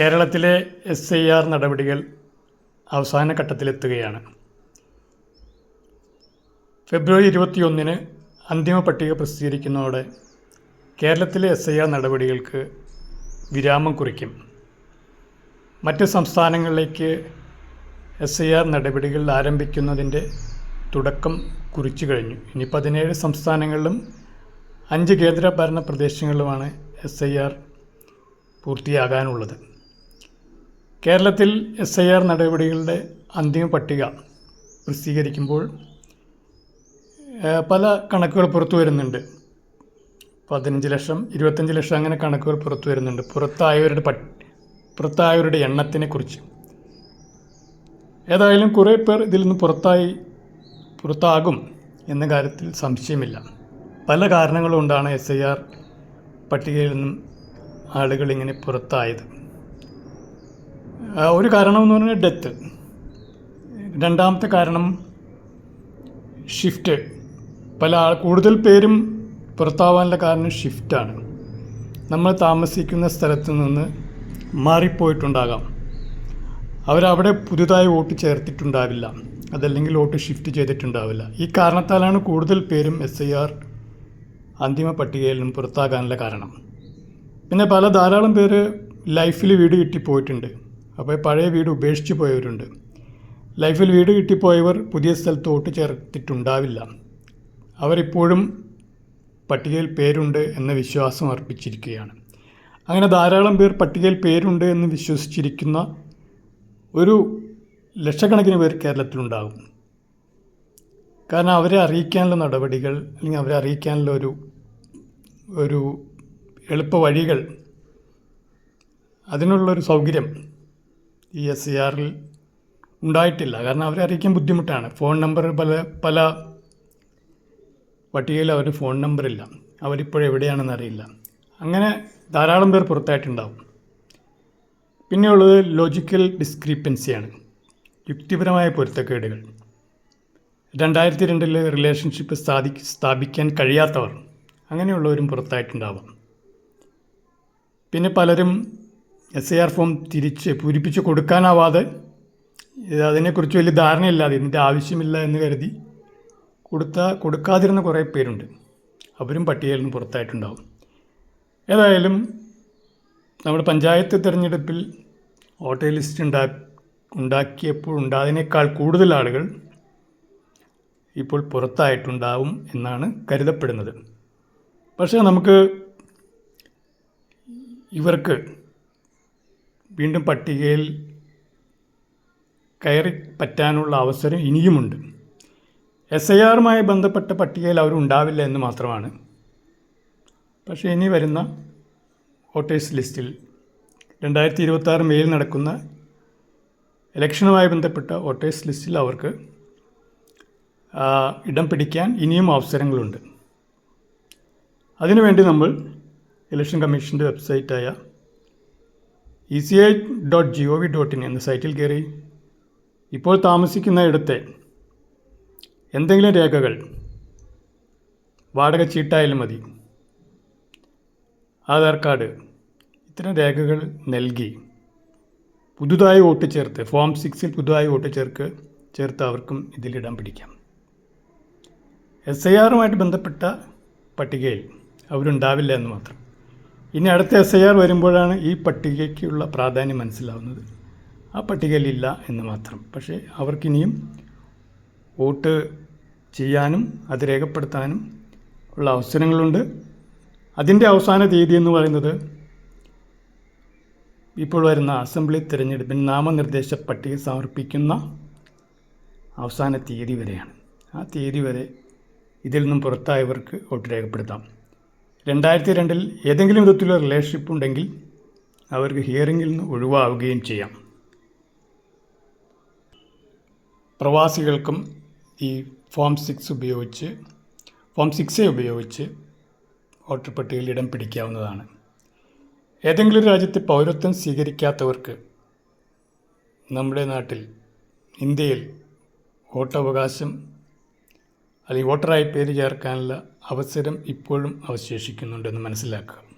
കേരളത്തിലെ S I R നടപടികൾ അവസാന ഘട്ടത്തിലെത്തുകയാണ്. ഫെബ്രുവരി ഇരുപത്തിയൊന്നിന് അന്തിമ പട്ടിക പ്രസിദ്ധീകരിക്കുന്നതോടെ കേരളത്തിലെ എസ് ഐ ആർ നടപടികൾക്ക് വിരാമം കുറിക്കും. മറ്റ് സംസ്ഥാനങ്ങളിലേക്ക് എസ് ഐ ആർ നടപടികൾ ആരംഭിക്കുന്നതിന്റെ തുടക്കം കുറിച്ചു കഴിഞ്ഞു. ഇനി പതിനേഴ് സംസ്ഥാനങ്ങളിലും അഞ്ച് കേന്ദ്രഭരണ പ്രദേശങ്ങളിലുമാണ് എസ് ഐ ആർ പൂർത്തിയാകാനുള്ളത്. കേരളത്തിൽ എസ് ഐ ആർ നടപടികളുടെ അന്തിമ പട്ടിക പ്രസിദ്ധീകരിക്കുമ്പോൾ പല കണക്കുകൾ പുറത്തു വരുന്നുണ്ട്. പതിനഞ്ച് ലക്ഷം ഇരുപത്തഞ്ച് ലക്ഷം അങ്ങനെ കണക്കുകൾ പുറത്തു വരുന്നുണ്ട്. പുറത്തായവരുടെ പട്ട പുറത്തായവരുടെ എണ്ണത്തിനെ കുറിച്ച്. ഏതായാലും കുറേ പേർ ഇതിൽ നിന്ന് പുറത്തായി പുറത്താകും എന്ന കാര്യത്തിൽ സംശയമില്ല. പല കാരണങ്ങൾ കൊണ്ടാണ് എസ് ഐ ആർ പട്ടികയിൽ നിന്നും ആളുകൾ ഇങ്ങനെ പുറത്തായത്. ഒരു കാരണം എന്ന് പറഞ്ഞാൽ ഡെത്ത് രണ്ടാമത്തെ കാരണം ഷിഫ്റ്റ് പല ആൾ കൂടുതൽ പേരും പുറത്താവാനുള്ള കാരണം ഷിഫ്റ്റാണ് നമ്മൾ താമസിക്കുന്ന സ്ഥലത്ത് നിന്ന് മാറിപ്പോയിട്ടുണ്ടാകാം. അവരവിടെ പുതുതായി വോട്ട് ചേർത്തിട്ടുണ്ടാവില്ല. അതല്ലെങ്കിൽ വോട്ട് ഷിഫ്റ്റ് ചെയ്തിട്ടുണ്ടാവില്ല. ഈ കാരണത്താലാണ് കൂടുതൽ പേരും എസ് ഐ ആർ അന്തിമ പട്ടികയിൽ നിന്നും പുറത്താകാനുള്ള കാരണം. പിന്നെ പല ധാരാളം പേര് ലൈഫിൽ വീട് കിട്ടിപ്പോയിട്ടുണ്ട്. അപ്പോൾ പഴയ വീട് ഉപേക്ഷിച്ച് പോയവരുണ്ട്. ലൈഫിൽ വീട് കിട്ടിപ്പോയവർ പുതിയ സ്ഥലത്ത് വോട്ട് ചേർത്തിട്ടുണ്ടാവില്ല. അവരിപ്പോഴും പട്ടികയിൽ പേരുണ്ട് എന്ന വിശ്വാസം അർപ്പിച്ചിരിക്കുകയാണ്. അങ്ങനെ ധാരാളം പേർ പട്ടികയിൽ പേരുണ്ട് എന്ന് വിശ്വസിച്ചിരിക്കുന്ന ഒരു ലക്ഷക്കണക്കിന് പേർ കേരളത്തിലുണ്ടാകും. കാരണം അവരെ അറിയിക്കാനുള്ള നടപടികൾ അല്ലെങ്കിൽ അവരെ അറിയിക്കാനുള്ള ഒരു ഒരു എളുപ്പ വഴികൾ അതിനുള്ളൊരു സൗകര്യം ഈ എസ് സി ആറിൽ ഉണ്ടായിട്ടില്ല. കാരണം അവരെ അറിയിക്കാൻ ബുദ്ധിമുട്ടാണ്. ഫോൺ നമ്പർ പല പല പട്ടികയിൽ അവരുടെ ഫോൺ നമ്പറില്ല അവരിപ്പോഴെവിടെയാണെന്ന് അറിയില്ല. അങ്ങനെ ധാരാളം പേർ പുറത്തായിട്ടുണ്ടാവും. പിന്നെയുള്ളത് ലോജിക്കൽ ഡിസ്ക്രിപ്പൻസിയാണ് യുക്തിപരമായ പൊരുത്തക്കേടുകൾ. രണ്ടായിരത്തി രണ്ടിൽ റിലേഷൻഷിപ്പ് സ്ഥാപി സ്ഥാപിക്കാൻ കഴിയാത്തവർ അങ്ങനെയുള്ളവരും പുറത്തായിട്ടുണ്ടാവാം. പിന്നെ പലരും എസ് ഐ ആർ ഫോം തിരിച്ച് പൂരിപ്പിച്ച് കൊടുക്കാനാവാതെ അതിനെക്കുറിച്ച് വലിയ ധാരണയില്ലാതെ ഇതിന്റെ ആവശ്യമില്ല എന്ന് കരുതി കൊടുത്ത കൊടുക്കാതിരുന്ന കുറേ പേരുണ്ട്. അവരും പട്ടികയിൽ നിന്ന് പുറത്തായിട്ടുണ്ടാവും. ഏതായാലും നമ്മുടെ പഞ്ചായത്ത് തിരഞ്ഞെടുപ്പിൽ വോട്ടർ ലിസ്റ്റ് ഉണ്ടാ ഉണ്ടാക്കിയപ്പോൾ ഉണ്ടായതിനേക്കാൾ കൂടുതൽ ആളുകൾ ഇപ്പോൾ പുറത്തായിട്ടുണ്ടാവും എന്നാണ് കരുതപ്പെടുന്നത്. പക്ഷേ നമുക്ക് ഇവർക്ക് വീണ്ടും പട്ടികയിൽ കയറി പറ്റാനുള്ള അവസരം ഇനിയുമുണ്ട്. എസ് ഐ ആറുമായി ബന്ധപ്പെട്ട പട്ടികയിൽ അവരുണ്ടാവില്ല എന്ന് മാത്രമാണ്. പക്ഷേ ഇനി വരുന്ന വോട്ടേഴ്സ് ലിസ്റ്റിൽ രണ്ടായിരത്തി ഇരുപത്താറ് മെയിൽ നടക്കുന്ന ഇലക്ഷനുമായി ബന്ധപ്പെട്ട വോട്ടേഴ്സ് ലിസ്റ്റിൽ അവർക്ക് ഇടം പിടിക്കാൻ ഇനിയും അവസരങ്ങളുണ്ട്. അതിനുവേണ്ടി നമ്മൾ ഇലക്ഷൻ കമ്മീഷന്റെ വെബ്സൈറ്റായ E C I dot G O V dot in എന്ന സൈറ്റിൽ കയറി. ഇപ്പോൾ താമസിക്കുന്ന ഇടത്തെ എന്തെങ്കിലും രേഖകൾ വാടക ചീട്ടായാലും മതി. ആധാർ കാർഡ് ഇത്തരം രേഖകൾ നൽകി പുതുതായി വോട്ട് ചേർത്ത് ഫോം സിക്സിൽ പുതുതായി വോട്ട് ചേർക്ക് ചേർത്ത് അവർക്കും ഇതിലിടാൻ പിടിക്കാം. എസ് ഐ ആറുമായിട്ട് ബന്ധപ്പെട്ട പട്ടികയിൽ അവരുണ്ടാവില്ല എന്ന് മാത്രം. ഇനി അടുത്ത എസ് ഐ ആർ വരുമ്പോഴാണ് ഈ പട്ടികയ്ക്കുള്ള പ്രാധാന്യം മനസ്സിലാവുന്നത്. ആ പട്ടികയിലില്ല എന്ന് മാത്രം. പക്ഷേ അവർക്കിനിയും വോട്ട് ചെയ്യാനും അത് രേഖപ്പെടുത്താനും ഉള്ള അവസരങ്ങളുണ്ട്. അതിന്റെ അവസാന തീയതി എന്ന് പറയുന്നത് ഇപ്പോൾ വരുന്ന അസംബ്ലി തിരഞ്ഞെടുപ്പിന് നാമനിർദ്ദേശ പട്ടിക സമർപ്പിക്കുന്ന അവസാന തീയതി വരെയാണ്. ആ തീയതി വരെ ഇതിൽ നിന്നും പുറത്തായവർക്ക് വോട്ട് രേഖപ്പെടുത്താം. രണ്ടായിരത്തി രണ്ടിൽ ഏതെങ്കിലും വിധത്തിലുള്ള റിലേഷൻഷിപ്പ് ഉണ്ടെങ്കിൽ അവർക്ക് ഹിയറിങ്ങിൽ നിന്ന് ഒഴിവാവുകയും ചെയ്യാം. പ്രവാസികൾക്കും ഈ ഫോം സിക്സ് ഉപയോഗിച്ച് ഫോം സിക്സ് ഉപയോഗിച്ച് വോട്ടർ പട്ടികയിൽ ഇടം പിടിക്കാവുന്നതാണ്. ഏതെങ്കിലും രാജ്യത്തെ പൗരത്വം സ്വീകരിക്കാത്തവർക്ക് നമ്മുടെ നാട്ടിൽ ഇന്ത്യയിൽ വോട്ടവകാശം അല്ലെങ്കിൽ വോട്ടറായി പേര് ചേർക്കാനുള്ള അവസരം ഇപ്പോഴും അവശേഷിക്കുന്നുണ്ടെന്ന് മനസ്സിലാക്കുക.